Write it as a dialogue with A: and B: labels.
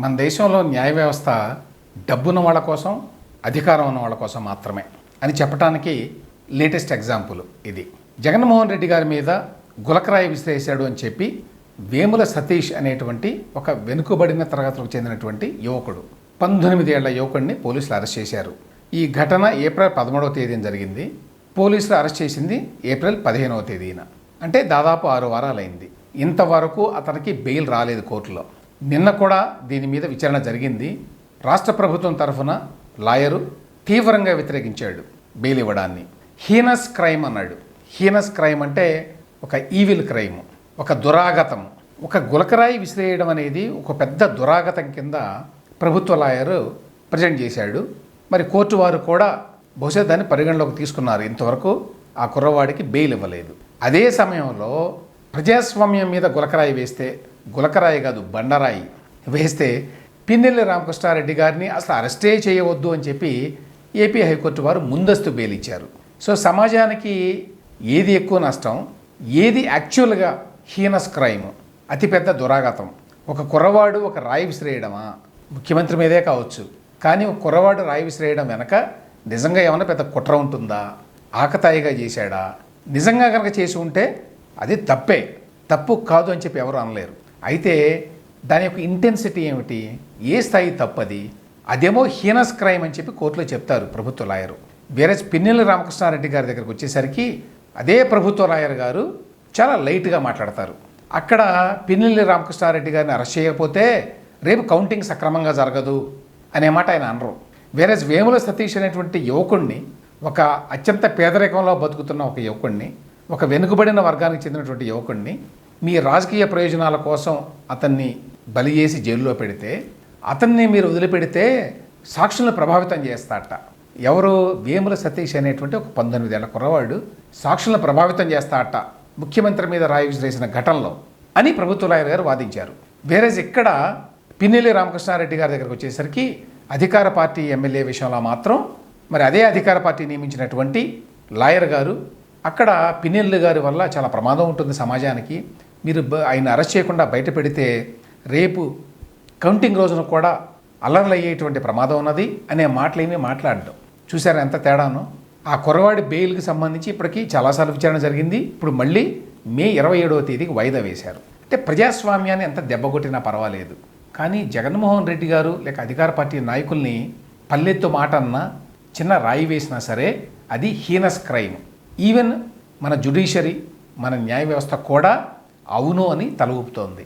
A: మన దేశంలో న్యాయ వ్యవస్థ డబ్బున్న వాళ్ళ కోసం అధికారం ఉన్న వాళ్ళ కోసం మాత్రమే అని చెప్పడానికి లేటెస్ట్ ఎగ్జాంపుల్ ఇది. జగన్మోహన్ రెడ్డి గారి మీద గులకరాయి విసిరేశాడు అని చెప్పి వేముల సతీష్ అనేటువంటి ఒక వెనుకబడిన తరగతులకు చెందినటువంటి యువకుడు పంతొమ్మిది ఏళ్ళ యువకుడిని పోలీసులు అరెస్ట్ చేశారు. ఈ ఘటన ఏప్రిల్ పదమూడవ తేదీన జరిగింది. పోలీసులు అరెస్ట్ చేసింది ఏప్రిల్ పదిహేనవ తేదీన. అంటే దాదాపు ఆరు వారాలైంది. ఇంతవరకు అతనికి బెయిల్ రాలేదు కోర్టులో. నిన్న కూడా దీని మీద విచారణ జరిగింది. రాష్ట్ర ప్రభుత్వం తరఫున లాయరు తీవ్రంగా వ్యతిరేకించాడు బెయిల్ ఇవ్వడాన్ని హీనస్ క్రైమ్ అన్నాడు. హీనస్ క్రైమ్ అంటే ఒక ఈవిల్ క్రైమ్ ఒక దురాగతం ఒక గులకరాయి విసిరేయడం అనేది ఒక పెద్ద దురాగతం కింద ప్రభుత్వ లాయరు ప్రజెంట్ చేశాడు. మరి కోర్టు వారు కూడా బహుశా దాన్ని పరిగణలోకి తీసుకున్నారు. ఇంతవరకు ఆ కుర్రవాడికి బెయిల్ ఇవ్వలేదు అదే సమయంలో ప్రజాస్వామ్యం మీద గులకరాయి వేస్తే గులకరాయి కాదు బండరాయి వేస్తే పిన్నెల్లి రామకృష్ణారెడ్డి గారిని అసలు అరెస్టే చేయవద్దు అని చెప్పి ఏపీ హైకోర్టు వారు ముందస్తు బెయిల్ ఇచ్చారు సో సమాజానికి ఏది ఎక్కువ నష్టం? ఏది యాక్చువల్గా హీనస్ క్రైమ్? అతిపెద్ద దురాఘాతం. ఒక కుర్రవాడు ఒక రాయి విసిరేయడమా? ముఖ్యమంత్రి మీదే కావచ్చు. కానీ ఒక కుర్రవాడు రాయి విసిరేయడం వెనక నిజంగా ఏమైనా పెద్ద కుట్ర ఉంటుందా? ఆకతాయిగా చేశాడా? నిజంగా కనుక చేసి ఉంటే అది తప్పే. తప్పు కాదు అని చెప్పి ఎవరు అనలేరు. అయితే దాని యొక్క ఇంటెన్సిటీ ఏమిటి? ఏ స్థాయి తప్పది? అదేమో హీనస్ క్రైమ్ అని చెప్పి కోర్టులో చెప్తారు ప్రభుత్వ లాయరు. వేరే పిన్నెల రామకృష్ణారెడ్డి గారి దగ్గరకు వచ్చేసరికి అదే ప్రభుత్వ లాయర్ గారు చాలా లైట్గా మాట్లాడతారు. అక్కడ పిన్నెల్లి రామకృష్ణారెడ్డి గారిని అరెస్ట్ చేయకపోతే రేపు కౌంటింగ్ సక్రమంగా జరగదు అనే మాట ఆయన అనరు. వేరేజ్ వేముల సతీష్ అనేటువంటి యువకుణ్ణి ఒక అత్యంత పేదరికంలో బతుకుతున్న ఒక యువకుణ్ణి ఒక వెనుకబడిన వర్గానికి చెందినటువంటి యువకుణ్ణి మీ రాజకీయ ప్రయోజనాల కోసం అతన్ని బలి చేసి జైల్లో పెడితే అతన్ని మీరు వదిలిపెడితే సాక్షులను ప్రభావితం చేస్తాట ఎవరు వేముల సతీష్ అనేటువంటి ఒక పంతొమ్మిదేళ్ళ కుర్రవాడు సాక్షులను ప్రభావితం చేస్తాట ముఖ్యమంత్రి మీద రాయి ఘటనలో అని ప్రభుత్వ లాయర్ గారు వాదించారు. వేరేజ్ ఇక్కడ పిన్నెల్లి రామకృష్ణారెడ్డి గారి దగ్గరకు వచ్చేసరికి అధికార పార్టీ ఎమ్మెల్యే విషయంలో మాత్రం మరి అదే అధికార పార్టీ నియమించినటువంటి లాయర్ గారు అక్కడ పినెల్లు గారి వల్ల చాలా ప్రమాదం ఉంటుంది సమాజానికి. మీరు బ- ఆయన అరెస్ట్ చేయకుండా బయట పెడితే రేపు కౌంటింగ్ రోజున కూడా అల్లర్లు అయ్యేటువంటి ప్రమాదం ఉన్నది అనే మాటలేమీ మాట్లాడడం. చూసారా ఎంత తేడానో? ఆ కురవాడి బెయిల్కి సంబంధించి ఇప్పటికీ చాలాసార్లు విచారణ జరిగింది. ఇప్పుడు మళ్ళీ మే ఇరవై ఏడవ తేదీకి వాయిదా వేశారు. అంటే ప్రజాస్వామ్యాన్ని ఎంత దెబ్బకొట్టినా పర్వాలేదు. కానీ జగన్మోహన్ రెడ్డి గారు లేక అధికార పార్టీ నాయకుల్ని పల్లెత్తు మాట అన్నా చిన్న రాయి వేసినా సరే అది హీనస్ క్రైమ్. ఈవెన్ మన జుడిషియరీ మన న్యాయ వ్యవస్థ కూడా అవును అని తల ఊపుతోంది.